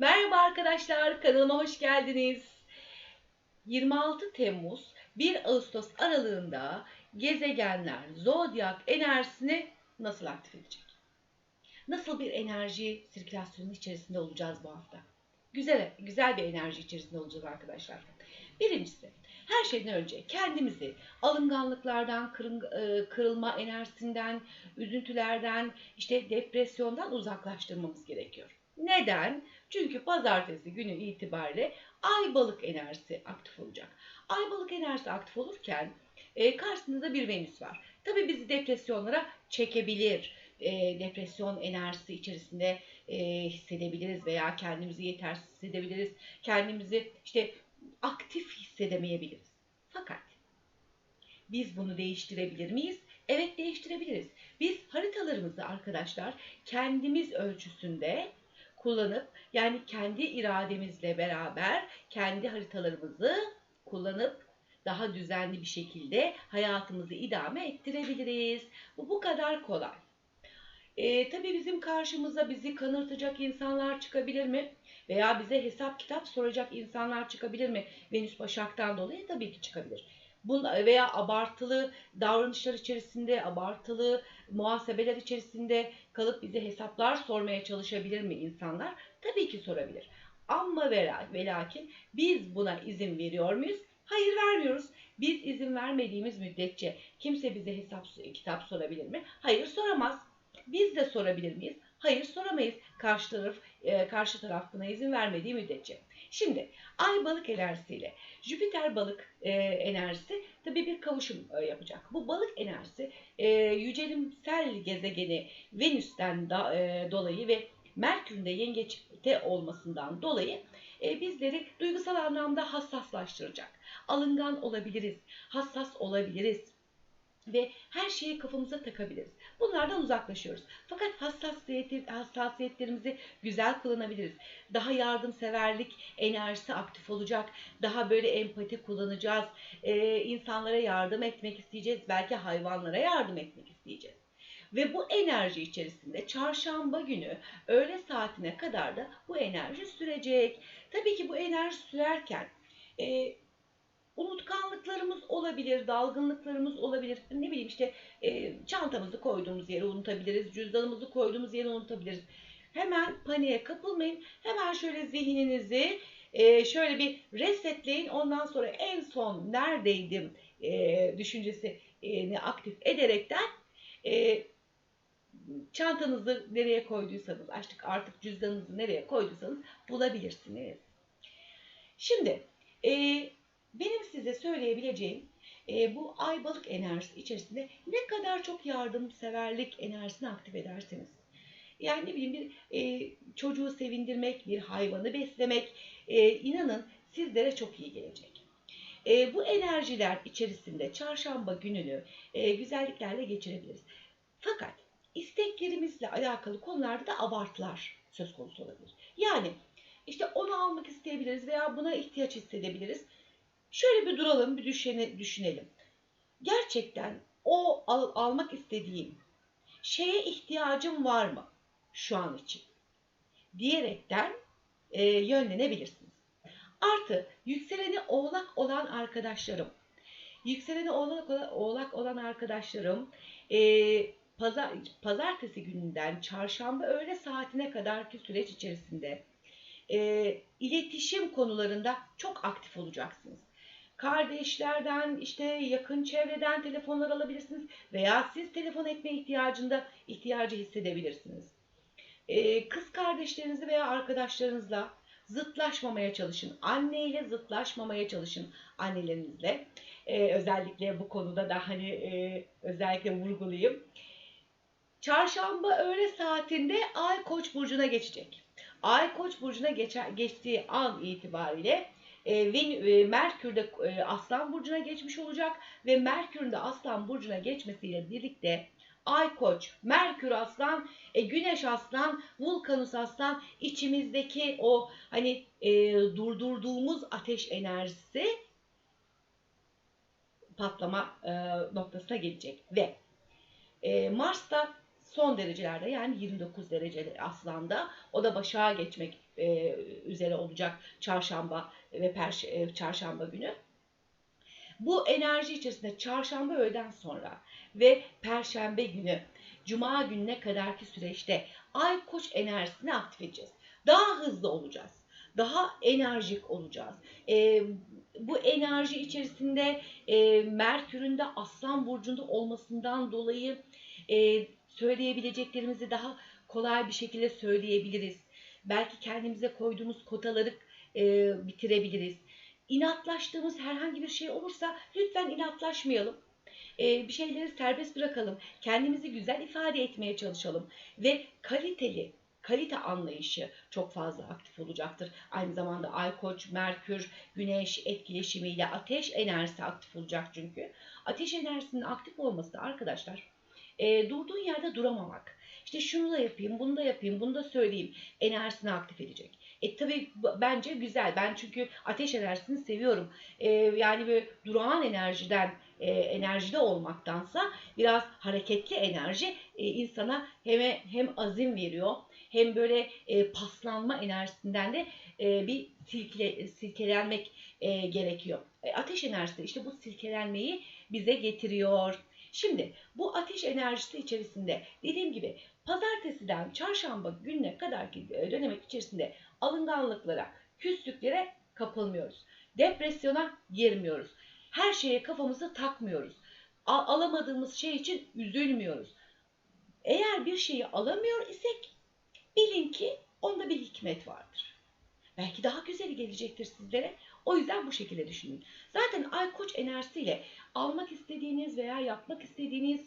Merhaba arkadaşlar, kanalıma hoş geldiniz. 26 Temmuz 1 Ağustos aralığında gezegenler zodyak enerjisini nasıl aktif edecek? Nasıl bir enerji sirkülasyonu içerisinde olacağız bu hafta? Güzel, güzel bir enerji içerisinde olacağız arkadaşlar. Birincisi, her şeyden önce kendimizi alınganlıklardan, e, kırılma enerjisinden, üzüntülerden, işte depresyondan uzaklaştırmamız gerekiyor. Neden? Çünkü pazartesi günü itibariyle ay balık enerjisi aktif olacak. Ay balık enerjisi aktif olurken e, karşısında bir Venüs var. Tabii bizi depresyonlara çekebilir. E, depresyon enerjisi içerisinde e, hissedebiliriz veya kendimizi yetersiz hissedebiliriz. Kendimizi işte aktif hissedemeyebiliriz. Fakat biz bunu değiştirebilir miyiz? Evet değiştirebiliriz. Biz haritalarımızı arkadaşlar kendimiz ölçüsünde kullanıp yani kendi irademizle beraber kendi haritalarımızı kullanıp daha düzenli bir şekilde hayatımızı idame ettirebiliriz. Bu bu kadar kolay. Ee, tabii bizim karşımıza bizi kanırtacak insanlar çıkabilir mi? Veya bize hesap kitap soracak insanlar çıkabilir mi? Venüs Başak'tan dolayı tabii ki çıkabilir. Bun- veya abartılı davranışlar içerisinde, abartılı muhasebeler içerisinde kalıp bize hesaplar sormaya çalışabilir mi insanlar? Tabii ki sorabilir. Ama ve lakin biz buna izin veriyor muyuz? Hayır vermiyoruz. Biz izin vermediğimiz müddetçe kimse bize hesap kitap sorabilir mi? Hayır soramaz. Biz de sorabilir miyiz? Hayır soramayız. Karşı taraf e, karşı taraf buna izin vermediği müddetçe. Şimdi Ay balık enerjisiyle Jüpiter balık e, enerjisi tabii bir kavuşum e, yapacak. Bu balık enerjisi e, yücelimsel gezegeni Venüs'ten da, e, dolayı ve Merkür'ün de yengeçte olmasından dolayı e, bizleri duygusal anlamda hassaslaştıracak. Alıngan olabiliriz, hassas olabiliriz ve her şeyi kafamıza takabiliriz. Bunlardan uzaklaşıyoruz. Fakat hassasiyeti, hassasiyetlerimizi güzel kullanabiliriz. Daha yardımseverlik enerjisi aktif olacak. Daha böyle empati kullanacağız. Ee, insanlara yardım etmek isteyeceğiz. Belki hayvanlara yardım etmek isteyeceğiz. Ve bu enerji içerisinde çarşamba günü öğle saatine kadar da bu enerji sürecek. Tabii ki bu enerji sürerken e, unutkanlıklarımız olabilir, dalgınlıklarımız olabilir. Ne bileyim işte e, çantamızı koyduğumuz yere unutabiliriz, cüzdanımızı koyduğumuz yere unutabiliriz. Hemen paniğe kapılmayın. Hemen şöyle zihninizi e, şöyle bir resetleyin. Ondan sonra en son neredeydim e, düşüncesini aktif ederekten e, çantanızı nereye koyduysanız, artık artık cüzdanınızı nereye koyduysanız bulabilirsiniz. Şimdi e, benim size söyleyebileceğim e, bu ay balık enerjisi içerisinde ne kadar çok yardımseverlik enerjisini aktif ederseniz. Yani ne bileyim bir e, çocuğu sevindirmek, bir hayvanı beslemek e, inanın sizlere çok iyi gelecek. E, bu enerjiler içerisinde çarşamba gününü e, güzelliklerle geçirebiliriz. Fakat isteklerimizle alakalı konularda da abartılar söz konusu olabilir. Yani işte onu almak isteyebiliriz veya buna ihtiyaç hissedebiliriz. Şöyle bir duralım, bir düşüne, düşünelim. Gerçekten o al, almak istediğim şeye ihtiyacım var mı şu an için? Diyerekten e, yönlenebilirsiniz. Artı yükseleni oğlak olan arkadaşlarım, yükseleni oğlak, oğlak olan arkadaşlarım e, pazar, pazartesi gününden çarşamba öğle saatine kadarki süreç içerisinde e, iletişim konularında çok aktif olacaksınız. Kardeşlerden, işte yakın çevreden telefonlar alabilirsiniz veya siz telefon etme ihtiyacında ihtiyacı hissedebilirsiniz. E, kız kardeşlerinizi veya arkadaşlarınızla zıtlaşmamaya çalışın. Anneyle zıtlaşmamaya çalışın annelerinizle. E, özellikle bu konuda da hani e, özellikle vurgulayayım. Çarşamba öğle saatinde Ay Koç burcuna geçecek. Ay Koç burcuna geçer, geçtiği an itibariyle e, ve e, Merkür de e, Aslan burcuna geçmiş olacak ve Merkür'ün de Aslan burcuna geçmesiyle birlikte Ay Koç, Merkür Aslan, e, Güneş Aslan, Vulkanus Aslan içimizdeki o hani durdurduğumuz ateş enerjisi patlama noktasına gelecek ve e, Mars da son derecelerde yani 29 derece aslanda o da başağa geçmek e, üzere olacak çarşamba ve perş e, çarşamba günü. Bu enerji içerisinde çarşamba öğleden sonra ve perşembe günü cuma gününe kadarki süreçte ay koç enerjisini aktif edeceğiz. Daha hızlı olacağız. Daha enerjik olacağız. E, bu enerji içerisinde e, Merkür'ün de Aslan Burcu'nda olmasından dolayı e, söyleyebileceklerimizi daha kolay bir şekilde söyleyebiliriz. Belki kendimize koyduğumuz kotaları e, bitirebiliriz. İnatlaştığımız herhangi bir şey olursa lütfen inatlaşmayalım. E, bir şeyleri serbest bırakalım. Kendimizi güzel ifade etmeye çalışalım. Ve kaliteli, kalite anlayışı çok fazla aktif olacaktır. Aynı zamanda Ay Koç, Merkür, Güneş etkileşimiyle ateş enerjisi aktif olacak çünkü. Ateş enerjisinin aktif olması da arkadaşlar e, durduğun yerde duramamak. İşte şunu da yapayım, bunu da yapayım, bunu da söyleyeyim enerjisini aktif edecek. E tabi bence güzel. Ben çünkü ateş enerjisini seviyorum. E, yani böyle durağan enerjiden e, enerjide olmaktansa biraz hareketli enerji e, insana hem hem azim veriyor hem böyle e, paslanma enerjisinden de e, bir silkele, silkelenmek e, gerekiyor. E, ateş enerjisi işte bu silkelenmeyi bize getiriyor. Şimdi bu ateş enerjisi içerisinde dediğim gibi pazartesiden çarşamba gününe kadarki e, dönemek içerisinde alınganlıklara, küslüklere kapılmıyoruz. Depresyona girmiyoruz. Her şeye kafamızı takmıyoruz. Al alamadığımız şey için üzülmüyoruz. Eğer bir şeyi alamıyor isek bilin ki onda bir hikmet vardır. Belki daha güzeli gelecektir sizlere. O yüzden bu şekilde düşünün. Zaten ay koç enerjisiyle almak istediğiniz veya yapmak istediğiniz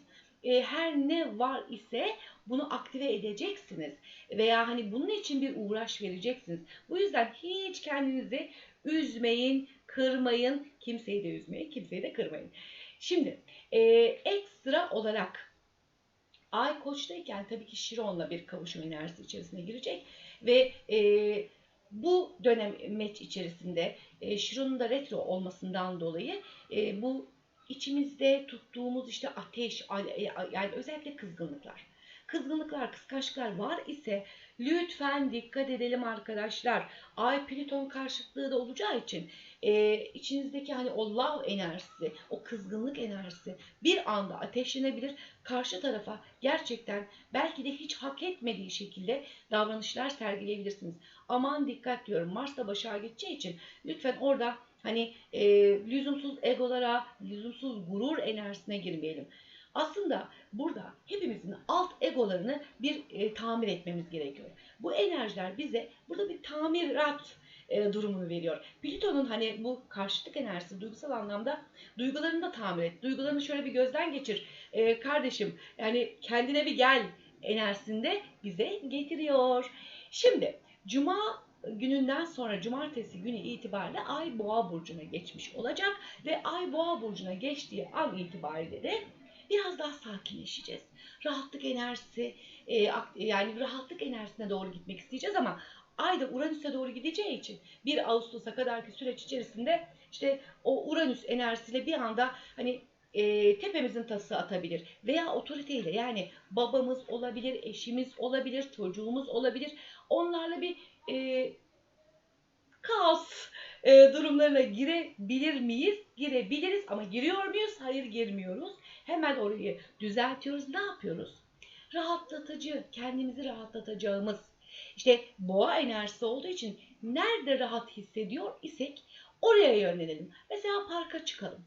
e, her ne var ise bunu aktive edeceksiniz. Veya hani bunun için bir uğraş vereceksiniz. Bu yüzden hiç kendinizi üzmeyin, kırmayın. Kimseyi de üzmeyin, kimseyi de kırmayın. Şimdi e, ekstra olarak Ay koçtayken tabii ki Şiron'la bir kavuşum enerjisi içerisine girecek ve e, bu dönem meç içerisinde e, Şiron'un da retro olmasından dolayı e, bu içimizde tuttuğumuz işte ateş e, yani özellikle kızgınlıklar. Kızgınlıklar, kıskançlıklar var ise lütfen dikkat edelim arkadaşlar. Ay Plüton karşıtlığı da olacağı için e, içinizdeki hani o love enerjisi, o kızgınlık enerjisi bir anda ateşlenebilir. Karşı tarafa gerçekten belki de hiç hak etmediği şekilde davranışlar sergileyebilirsiniz. Aman dikkat diyorum. Mars da başa geçeceği için lütfen orada hani e, lüzumsuz egolara, lüzumsuz gurur enerjisine girmeyelim. Aslında burada hepimizin alt egolarını bir e, tamir etmemiz gerekiyor. Bu enerjiler bize burada bir tamirat e, durumunu veriyor. Plüton'un hani bu karşıtlık enerjisi duygusal anlamda duygularını da tamir et. Duygularını şöyle bir gözden geçir. E, kardeşim yani kendine bir gel enerjisinde bize getiriyor. Şimdi Cuma gününden sonra cumartesi günü itibariyle Ay Boğa burcuna geçmiş olacak ve Ay Boğa burcuna geçtiği an itibariyle de biraz daha sakinleşeceğiz. Rahatlık enerjisi e, yani rahatlık enerjisine doğru gitmek isteyeceğiz ama Ay da Uranüs'e doğru gideceği için 1 Ağustos'a kadarki süreç içerisinde işte o Uranüs enerjisiyle bir anda hani e, tepemizin tası atabilir veya otoriteyle yani babamız olabilir, eşimiz olabilir, çocuğumuz olabilir. Onlarla bir e, kaos e, durumlarına girebilir miyiz? Girebiliriz ama giriyor muyuz? Hayır girmiyoruz. Hemen orayı düzeltiyoruz. Ne yapıyoruz? Rahatlatıcı, kendimizi rahatlatacağımız. İşte boğa enerjisi olduğu için nerede rahat hissediyor isek oraya yönelelim. Mesela parka çıkalım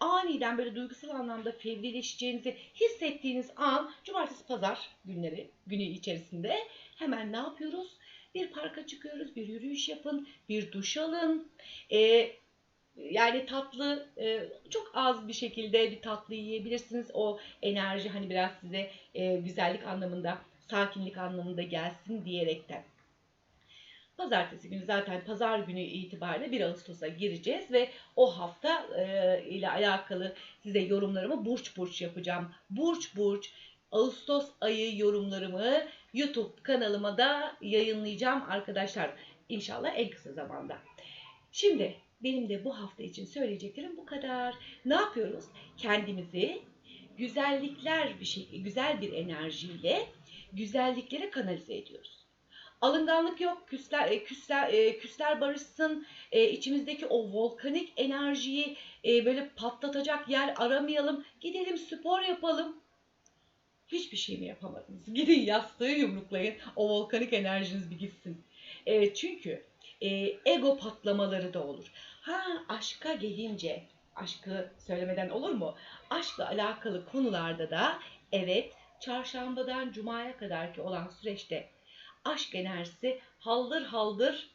aniden böyle duygusal anlamda fevrileşeceğinizi hissettiğiniz an cumartesi pazar günleri günü içerisinde hemen ne yapıyoruz? Bir parka çıkıyoruz, bir yürüyüş yapın, bir duş alın. Ee, yani tatlı e, çok az bir şekilde bir tatlı yiyebilirsiniz. O enerji hani biraz size e, güzellik anlamında, sakinlik anlamında gelsin diyerekten. Pazartesi günü zaten pazar günü itibariyle 1 Ağustos'a gireceğiz ve o hafta e, ile alakalı size yorumlarımı burç burç yapacağım. Burç burç Ağustos ayı yorumlarımı YouTube kanalıma da yayınlayacağım arkadaşlar. İnşallah en kısa zamanda. Şimdi benim de bu hafta için söyleyeceklerim bu kadar. Ne yapıyoruz? Kendimizi güzellikler bir şey, güzel bir enerjiyle güzellikleri kanalize ediyoruz. Alınganlık yok, küsler, e, küsler, e, küsler barışsın, e, içimizdeki o volkanik enerjiyi böyle patlatacak yer aramayalım, gidelim spor yapalım. Hiçbir şey mi yapamadınız? Gidin yastığı yumruklayın, o volkanik enerjiniz bir gitsin. Çünkü e, ego patlamaları da olur. Ha aşka gelince, aşkı söylemeden olur mu? Aşkla alakalı konularda da evet çarşambadan cumaya kadar ki olan süreçte aşk enerjisi haldır haldır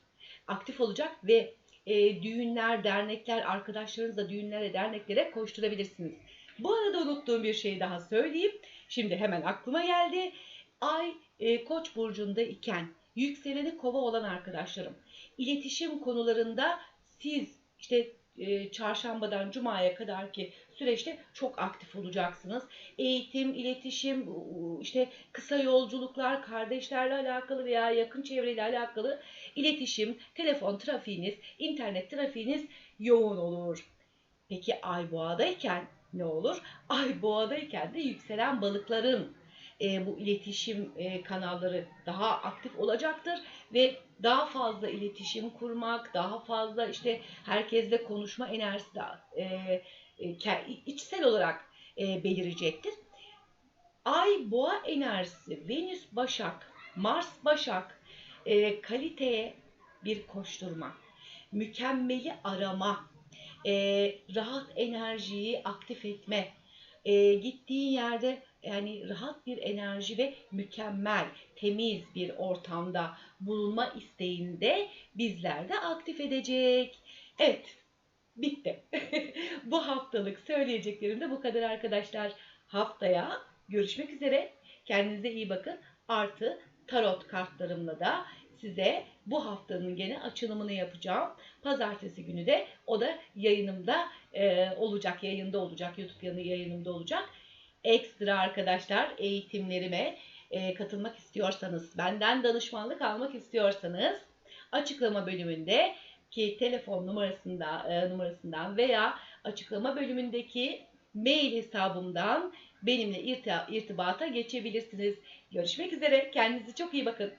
aktif olacak ve e, düğünler, dernekler, arkadaşlarınızla düğünlere, derneklere koşturabilirsiniz. Bu arada unuttuğum bir şey daha söyleyeyim. Şimdi hemen aklıma geldi. Ay e, Koç burcunda iken yükseleni kova olan arkadaşlarım iletişim konularında siz işte e, çarşambadan cumaya kadar ki süreçte çok aktif olacaksınız. Eğitim, iletişim, işte kısa yolculuklar, kardeşlerle alakalı veya yakın çevreyle alakalı iletişim, telefon trafiğiniz, internet trafiğiniz yoğun olur. Peki ay boğadayken ne olur? Ay boğadayken de yükselen balıkların e, bu iletişim e, kanalları daha aktif olacaktır ve daha fazla iletişim kurmak, daha fazla işte herkesle konuşma enerjisi de e, e, içsel olarak e, belirecektir. Ay boğa enerjisi, Venüs Başak, Mars Başak, e, kaliteye bir koşturma, mükemmeli arama, e, rahat enerjiyi aktif etme, e, gittiğin yerde yani rahat bir enerji ve mükemmel, temiz bir ortamda bulunma isteğinde bizlerde aktif edecek. Evet, bitti. bu haftalık söyleyeceklerim de bu kadar arkadaşlar. Haftaya görüşmek üzere. Kendinize iyi bakın. Artı tarot kartlarımla da size bu haftanın gene açılımını yapacağım. Pazartesi günü de o da yayınımda e, olacak, yayında olacak, YouTube yayınımda olacak. Ekstra arkadaşlar eğitimlerime e, katılmak istiyorsanız, benden danışmanlık almak istiyorsanız açıklama bölümünde ki telefon numarasında e, numarasından veya açıklama bölümündeki mail hesabımdan benimle irtibata geçebilirsiniz. Görüşmek üzere. Kendinize çok iyi bakın.